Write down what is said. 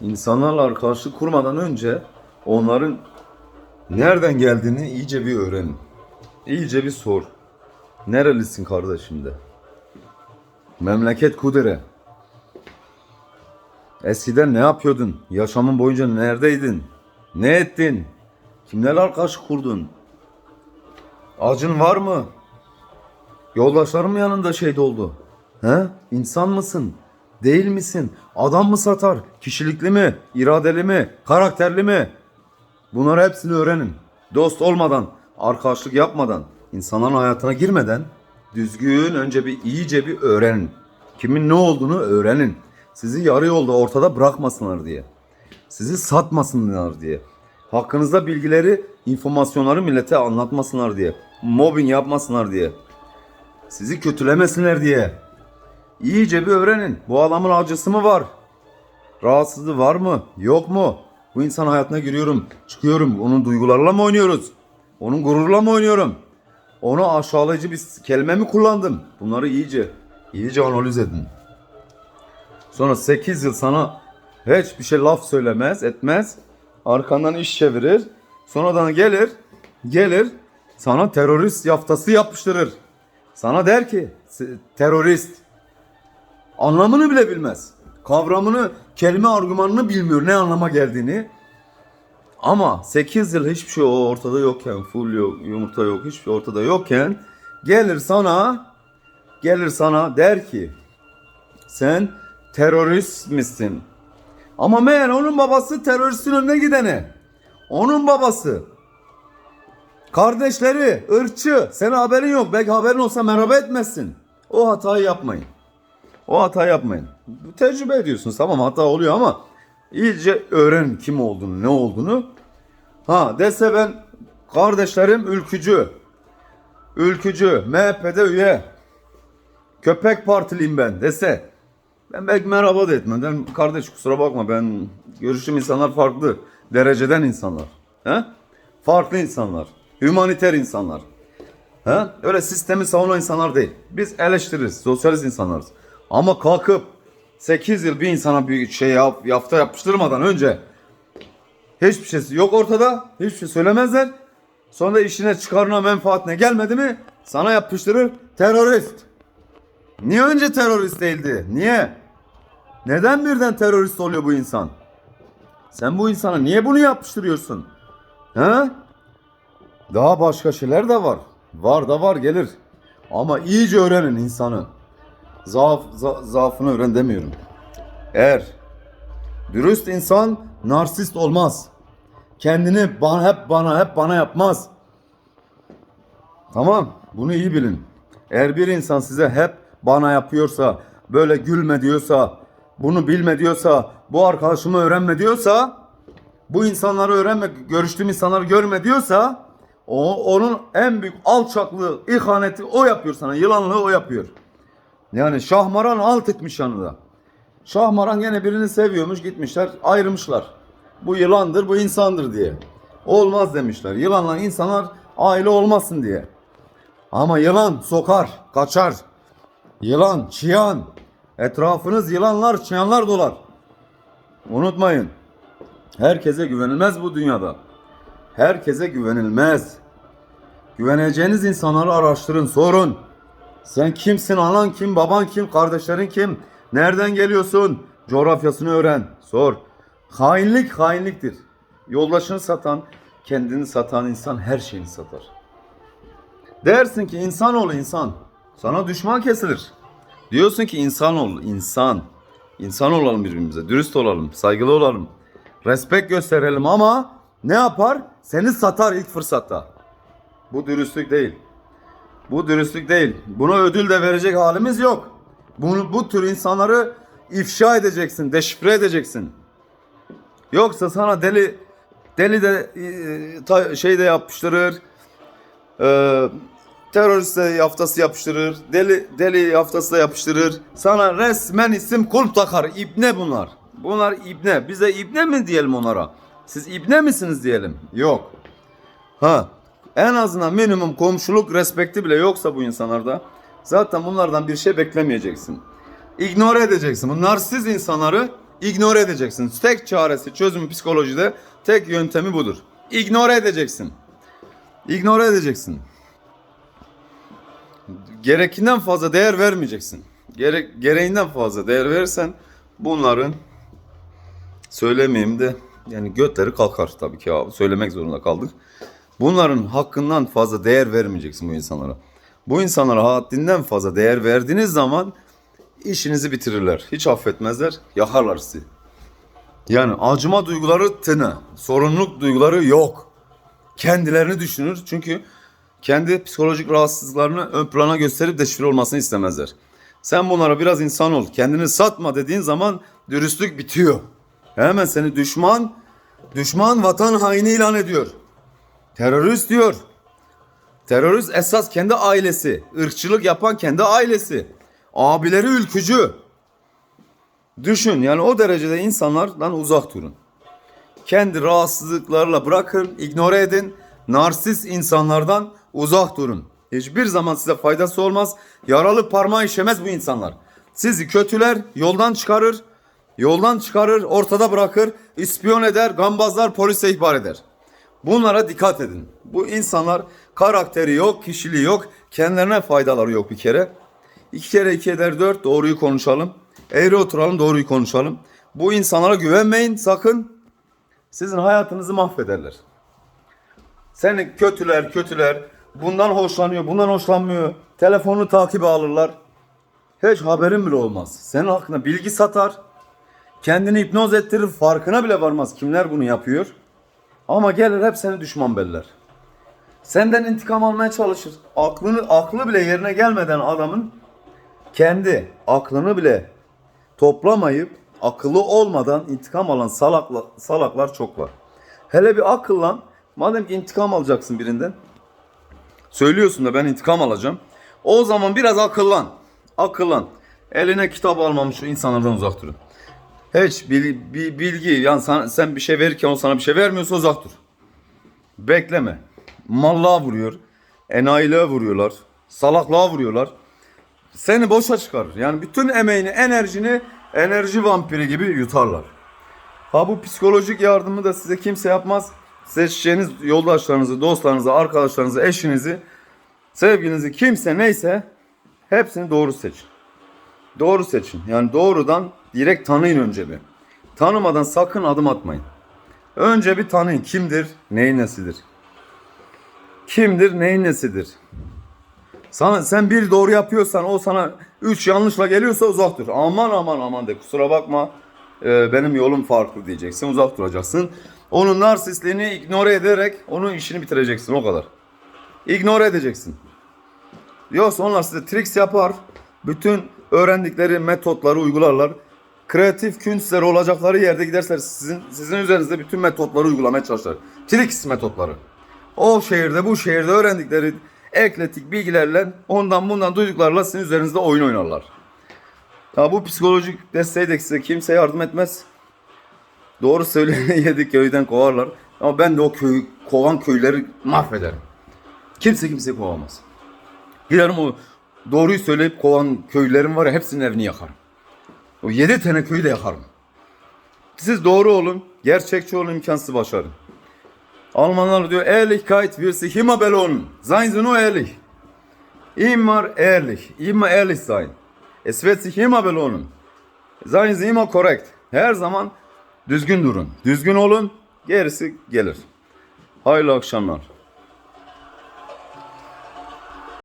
İnsanlarla arkadaşlık kurmadan önce onların nereden geldiğini iyice bir öğrenin. İyice bir sor. Nerelisin kardeşim de. Memleket Kudere. Eskiden ne yapıyordun? Yaşamın boyunca neredeydin? Ne ettin? Kimlerle arkadaşlık kurdun? Acın var mı? Yoldaşların mı yanında şehit oldu? He? İnsan mısın? Değil misin? Adam mı satar? Kişilikli mi? İradeli mi? Karakterli mi? Bunları hepsini öğrenin. Dost olmadan, arkadaşlık yapmadan, insanların hayatına girmeden düzgün önce bir iyice bir öğrenin. Kimin ne olduğunu öğrenin. Sizi yarı yolda ortada bırakmasınlar diye. Sizi satmasınlar diye. Hakkınızda bilgileri, informasyonları millete anlatmasınlar diye. Mobbing yapmasınlar diye. Sizi kötülemesinler diye. İyice bir öğrenin. Bu adamın acısı mı var? Rahatsızlığı var mı? Yok mu? Bu insan hayatına giriyorum, çıkıyorum. Onun duygularıyla mı oynuyoruz? Onun gururla mı oynuyorum? Onu aşağılayıcı bir kelime mi kullandım? Bunları iyice, iyice analiz edin. Sonra 8 yıl sana hiçbir şey laf söylemez, etmez. Arkandan iş çevirir. Sonradan gelir, gelir sana terörist yaftası yapıştırır. Sana der ki "Se- terörist. Anlamını bile bilmez. Kavramını, kelime argümanını bilmiyor ne anlama geldiğini. Ama 8 yıl hiçbir şey ortada yokken, full yok, yumurta yok, hiçbir şey ortada yokken gelir sana gelir sana der ki sen terörist misin? Ama meğer onun babası teröristin önüne gidene. Onun babası. Kardeşleri, ırkçı. Senin haberin yok. Belki haberin olsa merhaba etmezsin. O hatayı yapmayın. O hatayı yapmayın. Tecrübe ediyorsunuz. Tamam hata oluyor ama iyice öğrenin kim olduğunu, ne olduğunu. Ha dese ben kardeşlerim ülkücü. Ülkücü, MHP'de üye. Köpek partiliyim ben dese. Ben belki merhaba da etmeden kardeş kusura bakma ben görüşüm insanlar farklı. Dereceden insanlar. He? Farklı insanlar. Humaniter insanlar. He? Öyle sistemi savunan insanlar değil. Biz eleştiririz. Sosyalist insanlarız. Ama kalkıp 8 yıl bir insana bir şey yap, yafta yapıştırmadan önce hiçbir şeysi yok ortada. Hiçbir şey söylemezler. Sonra işine çıkarına menfaatine gelmedi mi sana yapıştırır terörist. Niye önce terörist değildi? Niye? Neden birden terörist oluyor bu insan? Sen bu insana niye bunu yapıştırıyorsun? He? Daha başka şeyler de var. Var da var gelir. Ama iyice öğrenin insanı. Zaaf, za- zaafını öğren demiyorum. Eğer dürüst insan narsist olmaz. Kendini bana hep bana hep bana yapmaz. Tamam, bunu iyi bilin. Eğer bir insan size hep bana yapıyorsa, böyle gülme diyorsa, bunu bilme diyorsa, bu arkadaşımı öğrenme diyorsa, bu insanları öğrenme, görüştüğüm insanları görme diyorsa, o onun en büyük alçaklığı, ihaneti o yapıyor sana, yılanlığı o yapıyor. Yani Şahmaran alt etmiş yanında. Şahmaran gene birini seviyormuş, gitmişler, ayrılmışlar. Bu yılandır, bu insandır diye. Olmaz demişler. Yılanla insanlar aile olmasın diye. Ama yılan sokar, kaçar. Yılan, çıyan. Etrafınız yılanlar, çıyanlar dolar. Unutmayın. Herkese güvenilmez bu dünyada. Herkese güvenilmez. Güveneceğiniz insanları araştırın, sorun. Sen kimsin, anan kim, baban kim, kardeşlerin kim? Nereden geliyorsun? Coğrafyasını öğren, sor. Hainlik hainliktir. Yoldaşını satan, kendini satan insan her şeyini satar. Dersin ki insan ol insan. Sana düşman kesilir. Diyorsun ki insan ol insan. İnsan olalım birbirimize. Dürüst olalım. Saygılı olalım. Respekt gösterelim ama ne yapar? Seni satar ilk fırsatta. Bu dürüstlük değil. Bu dürüstlük değil. Buna ödül de verecek halimiz yok. Bunu, bu tür insanları ifşa edeceksin, deşifre edeceksin. Yoksa sana deli deli de e, şey de yapıştırır. E, terörist de yaftası yapıştırır. Deli deli yaftası da yapıştırır. Sana resmen isim kulp takar. İbne bunlar. Bunlar ibne. Bize ibne mi diyelim onlara? Siz ibne misiniz diyelim? Yok. Ha. En azından minimum komşuluk respekti bile yoksa bu insanlarda zaten bunlardan bir şey beklemeyeceksin. İgnore edeceksin. Bu narsist insanları İgnore edeceksin. Tek çaresi çözümü psikolojide tek yöntemi budur. İgnore edeceksin. İgnore edeceksin. Gerekinden fazla değer vermeyeceksin. Gerek, gereğinden fazla değer verirsen bunların söylemeyeyim de yani götleri kalkar tabii ki abi. Söylemek zorunda kaldık. Bunların hakkından fazla değer vermeyeceksin bu insanlara. Bu insanlara haddinden fazla değer verdiğiniz zaman işinizi bitirirler. Hiç affetmezler, yakarlar sizi. Yani acıma duyguları tını, sorumluluk duyguları yok. Kendilerini düşünür çünkü kendi psikolojik rahatsızlıklarını ön plana gösterip deşifre olmasını istemezler. Sen bunlara biraz insan ol, kendini satma dediğin zaman dürüstlük bitiyor. Hemen seni düşman, düşman vatan haini ilan ediyor. Terörist diyor. Terörist esas kendi ailesi. ırkçılık yapan kendi ailesi. Abileri ülkücü. Düşün yani o derecede insanlardan uzak durun. Kendi rahatsızlıklarla bırakın, ignore edin. Narsist insanlardan uzak durun. Hiçbir zaman size faydası olmaz. Yaralı parmağı işemez bu insanlar. Sizi kötüler, yoldan çıkarır. Yoldan çıkarır, ortada bırakır, ispiyon eder, gambazlar polise ihbar eder. Bunlara dikkat edin. Bu insanlar karakteri yok, kişiliği yok, kendilerine faydaları yok bir kere. İki kere iki eder dört, doğruyu konuşalım. Eğri oturalım, doğruyu konuşalım. Bu insanlara güvenmeyin sakın. Sizin hayatınızı mahvederler. Seni kötüler, kötüler. Bundan hoşlanıyor, bundan hoşlanmıyor. Telefonu takibe alırlar. Hiç haberin bile olmaz. Senin hakkında bilgi satar. Kendini hipnoz ettirir, farkına bile varmaz kimler bunu yapıyor. Ama gelir hep seni düşman beller. Senden intikam almaya çalışır. Aklını aklı bile yerine gelmeden adamın kendi aklını bile toplamayıp akıllı olmadan intikam alan salakla, salaklar çok var. Hele bir akıllan madem ki intikam alacaksın birinden söylüyorsun da ben intikam alacağım. O zaman biraz akıllan. Akıllan. Eline kitap almamış insanlardan uzak durun. Hiç bil- bi- bilgi yani sen, sen bir şey verirken o sana bir şey vermiyorsa uzak dur. Bekleme. Mallığa vuruyor. Enayiliğe vuruyorlar. Salaklığa vuruyorlar. Seni boşa çıkarır. Yani bütün emeğini, enerjini enerji vampiri gibi yutarlar. Ha bu psikolojik yardımı da size kimse yapmaz. Seçeceğiniz yoldaşlarınızı, dostlarınızı, arkadaşlarınızı, eşinizi, sevgilinizi kimse neyse hepsini doğru seçin. Doğru seçin. Yani doğrudan direkt tanıyın önce bir. Tanımadan sakın adım atmayın. Önce bir tanıyın. Kimdir, neyin nesidir? Kimdir, neyin nesidir? Sana, sen bir doğru yapıyorsan o sana üç yanlışla geliyorsa uzak dur. Aman aman aman de kusura bakma e, benim yolum farklı diyeceksin uzak duracaksın. Onun narsistliğini ignore ederek onun işini bitireceksin o kadar. İgnore edeceksin. Yoksa onlar size tricks yapar. Bütün öğrendikleri metotları uygularlar. Kreatif künstler olacakları yerde giderler sizin sizin üzerinizde bütün metotları uygulamaya çalışırlar. Tricks metotları. O şehirde bu şehirde öğrendikleri ekletik bilgilerle ondan bundan duyduklarla sizin üzerinizde oyun oynarlar. Ya bu psikolojik desteği de size kimse yardım etmez. Doğru söyleyeni köyden kovarlar. Ama ben de o köyü kovan köyleri mahvederim. Kimse kimseyi kovamaz. Giderim o doğruyu söyleyip kovan köylerin var ya hepsinin evini yakarım. O yedi tane köyü de yakarım. Siz doğru olun, gerçekçi olun, imkansız başarın. Almanlar diyor Ehrlichkeit wird sich immer belohnen. Seien Sie nur ehrlich. Immer ehrlich, immer ehrlich sein. Es wird sich immer belohnen. Seien Sie immer korrekt. Her zaman düzgün durun. Düzgün olun, gerisi gelir. Hayırlı akşamlar.